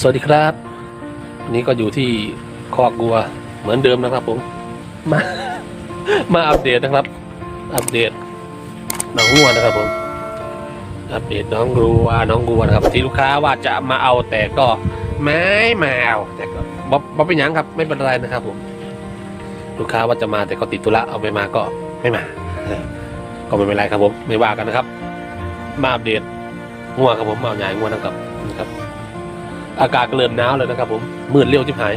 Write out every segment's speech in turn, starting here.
สวัสดีครับวันนี้ก็อยู่ที่คอกวัวเหมือนเดิมนะครับ ผมมามาอัปเดตนะครับ อัปเดตน้องวัวนะครับ ผมอัปเดตน้องรัวน้องวัวนะครับ ที่ลูกค้าว่าจะมาเอาแต่ก็ไม่มาเอาแต่ก็บ๊อบบ๊อบเป็นหยังครับ ไม่เป็นไรนะครับ ผม ลูกค้าว่าจะมาแต่ก็ติดธุระเอาไปมาก็ไม่มาก็ไม่เป็นไรครับผม ไม่ว่ากันนะครับ มาอัปเดตงัวครับผมมาเอาใหญ่งัวนะครับนะครับ อากาศเริ่มหนาวแล้วนะครับ ผมมืดเร็วจิบหาย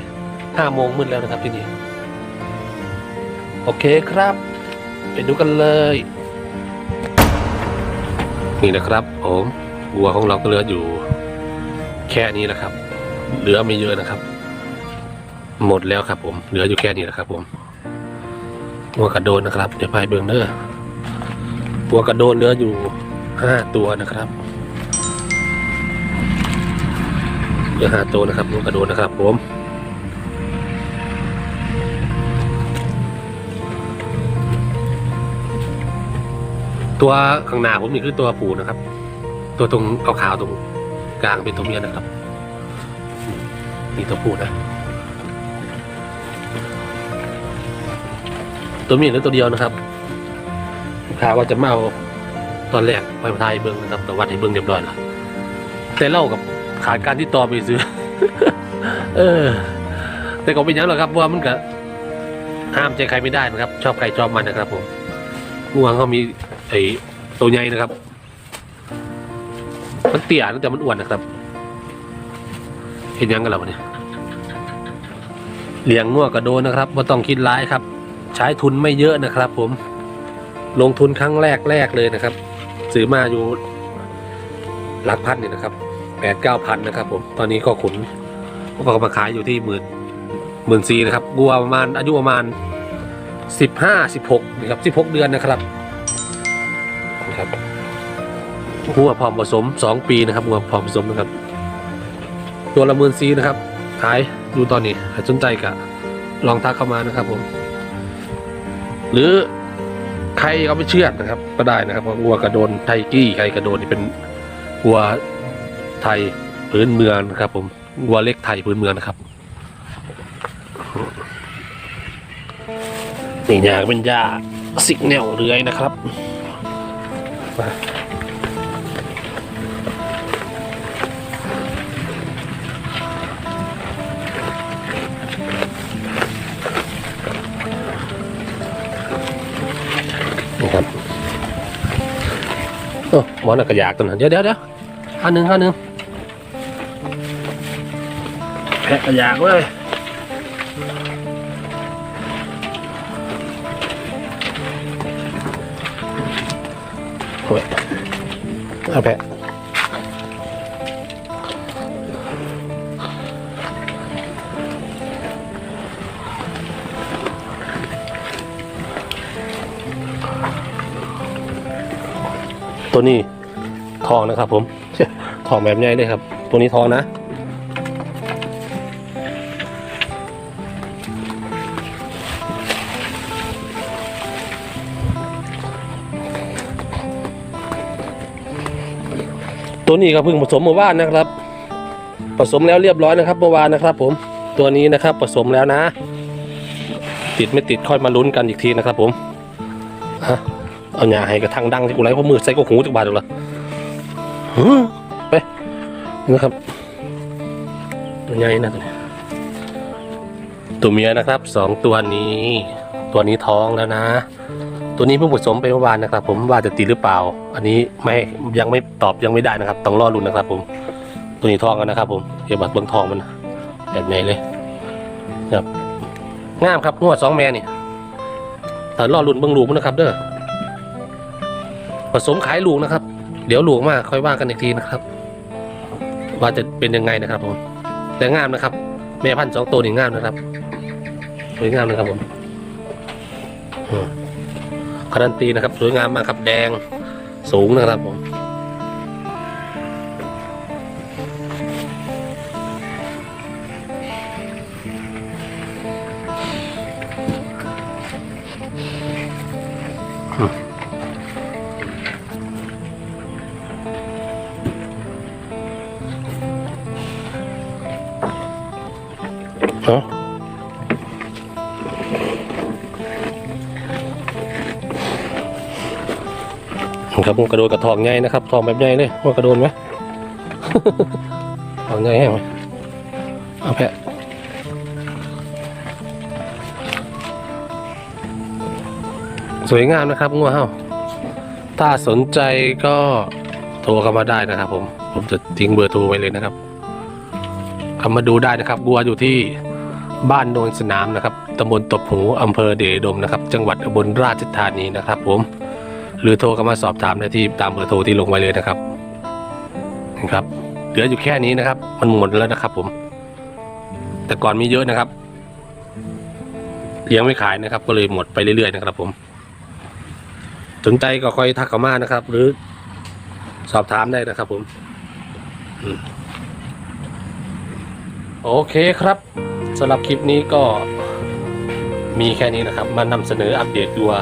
ห้าโมงมืดแล้วนะครับที่นี่โอเคครับ ไปดูกันเลย นี่นะครับ ผมวัวของเราก็เหลืออยู่ แค่นี้นะครับ เหลือไม่เยอะนะครับ หมดแล้วครับ ผม เหลืออยู่แค่นี้นะครับ ผมวัวกระโดนนะครับ เดี๋ยวพายเบิงเนอร์วัวกระโดนเหลืออยู่ห้าตัวนะครับ เหลือห้าตัวนะครับวัวกระโดนนะครับผมตัวข้างหน้าผมนี่คือตัวผูนะครับ ตัวตรงขาวๆตรงกลางเป็นตัวเมียนะครับนี่ตัวผูนะ ตัวเมียเหรือตัวเดียวนะครับลูกค้าว่าจะมาเอาตอนแรกไปทายเบิ้งนะครับแต่วัดให้เบิ้งเรียบร้อยแล้วแต่เล่ากับ ขาดการที่ต่อไปซื้อเออ แต่ก็เป็นอย่างหรอกครับเพราะว่ามันก็ห้ามใจใครไม่ได้นะครับ ชอบใครชอบมันนะครับ ผมงวงเขามีไอ้ตัวใหญ่นะครับ มันเตี้ยนะแต่มันอ้วนนะครับ เห็นยังกันแล้วเนี่ยเลี้ยงงวกระโดนนะครับว่าต้องคิดร้ายครับ ใช้ทุนไม่เยอะนะครับ ผม ลงทุนครั้งแรกแรกเลยนะครับ ซื้อมาอยู่หลักพันนี่นะครับ ดเก้าพันนะครับผมตอนนี้ก็ขุนก็มาขายอยู่ที่หมื่นหมื่นสี่นะครับวัวประมาณอายุประมาณสิบห้าสิบหกนะครับสิบหกเดือนนะครับนะครับวัวพร้อมผสมสองปีนะครับวัวพร้อมผสมนะครับ ตัวละหมื่นสี่นะครับ ขายอยู่ตอนนี้ใครสนใจก็ลองทักเข้ามานะครับผม หรือใครเอาไปเชือดนะครับ ก็ได้นะครับวัวกระโดนไทกี้ใครกระโดนนี่เป็นวัว ไทยพื้นเมืองนะครับ ผมวัวเล็กไทยพื้นเมืองนะครับนี่ยาเป็นยาสิกแนวเรือยนะครับมานี่ครับโอ้หมอนักกระยากตัวนั้นเดี๋ยวเดี๋ยวเดี๋ยว อันหนึ่งอันหนึ่งแพะกระยากเว้ยโอ้ยเอาแพะตัวนี้ทองนะครับผม ทองแบบใหญ่เลยครับ ตัวนี้ทองนะ ตัวนี้ก็เพิ่งผสมเมื่อวานนะครับ ผสมแล้วเรียบร้อยนะครับเมื่อวานนะครับ ผมตัวนี้นะครับผสมแล้วนะ ติดไม่ติดค่อยมาลุ้นกันอีกทีนะครับผมฮะเอาหยาให้กระทังดังที่กูไรเพราะมือใส่ก็หูจักบาทอยู่ละ นะครับตัวใหญ่นะตัวนี้ตัวเมียนะครับสองตัวนี้ ตัวนี้ท้องแล้วนะ ตัวนี้เพิ่งผสมไปเมื่อวานนะครับ ผมว่าจะติดหรือเปล่า อันนี้ไม่ยังไม่ตอบยังไม่ได้นะครับ ต้องรอรุนนะครับ ผม ตัวนี้ทองกันนะครับ ผมเดี๋ยวบัดเบิ้งทองมันแบบไหนเลยครับงามครับงวดสองแม่นี่แต่รอรุ่นเบิ้งลูกมันนะครับ เด้อผสมขายลูกนะครับ เดี๋ยวลูกมากค่อยว่ากันอีกทีนะครับ ว่าจะเป็นยังไงนะครับผมแต่งามนะครับ แม่พันธุ์สองตัวนี่งามนะครับสวยงามนะครับผมอืมการันตีนะครับ สวยงามมากครับแดงสูงนะครับผม เนาะครับมันกระโดดกระทองใหญ่นะครับทองแบบใหญ่เลยว่ากระโดนไหมทองใหญ่แห้งไหมเอาแพะสวยงามนะครับงัวเฮาถ้าสนใจก็โทรเข้ามาได้นะครับ ผม ผมจะทิ้งเบอร์โทรไว้เลยนะครับเข้ามาดูได้นะครับงัวอยู่ที่ บ้านโนนสนามนะครับตำบลตบหูอำเภอเดชดมนะครับ จังหวัดอุบลราชธานีนะครับ ผม หรือโทรเข้ามาสอบถามได้ที่ตามเบอร์โทรที่ลงไว้เลยนะครับนะครับเหลืออยู่แค่นี้นะครับ มันหมดแล้วนะครับ ผม แต่ก่อนมีเยอะนะครับ เลี้ยงไม่ขายนะครับ ก็เลยหมดไปเรื่อยๆนะครับ ผม สนใจก็ค่อยทักเข้ามานะครับ หรือสอบถามได้นะครับ ผม โอเคครับ สำหรับคลิปนี้ก็มีแค่นี้นะครับ มานำเสนออัปเดตดูว่า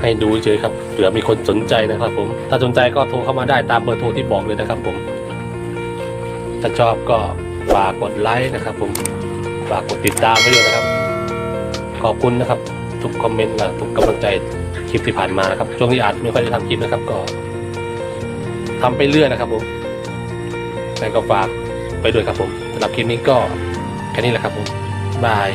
ให้ดูเฉยครับเผื่อมีคนสนใจนะครับผม ถ้าสนใจก็โทรเข้ามาได้ตามเบอร์โทรที่บอกเลยนะครับผม ถ้าชอบก็ฝากกดไลค์นะครับ ผม ฝากกดติดตามไว้ด้วยนะครับ ขอบคุณนะครับ ทุกคอมเมนต์และทุกกำลังใจคลิปที่ผ่านมานะครับ ช่วงนี้อาจไม่ค่อยได้ทำคลิปนะครับก็ทำไปเรื่อยนะครับผมแต่ก็ฝากไปด้วยครับผมสำหรับคลิปนี้ก็ แค่นี้แหละครับผมบาย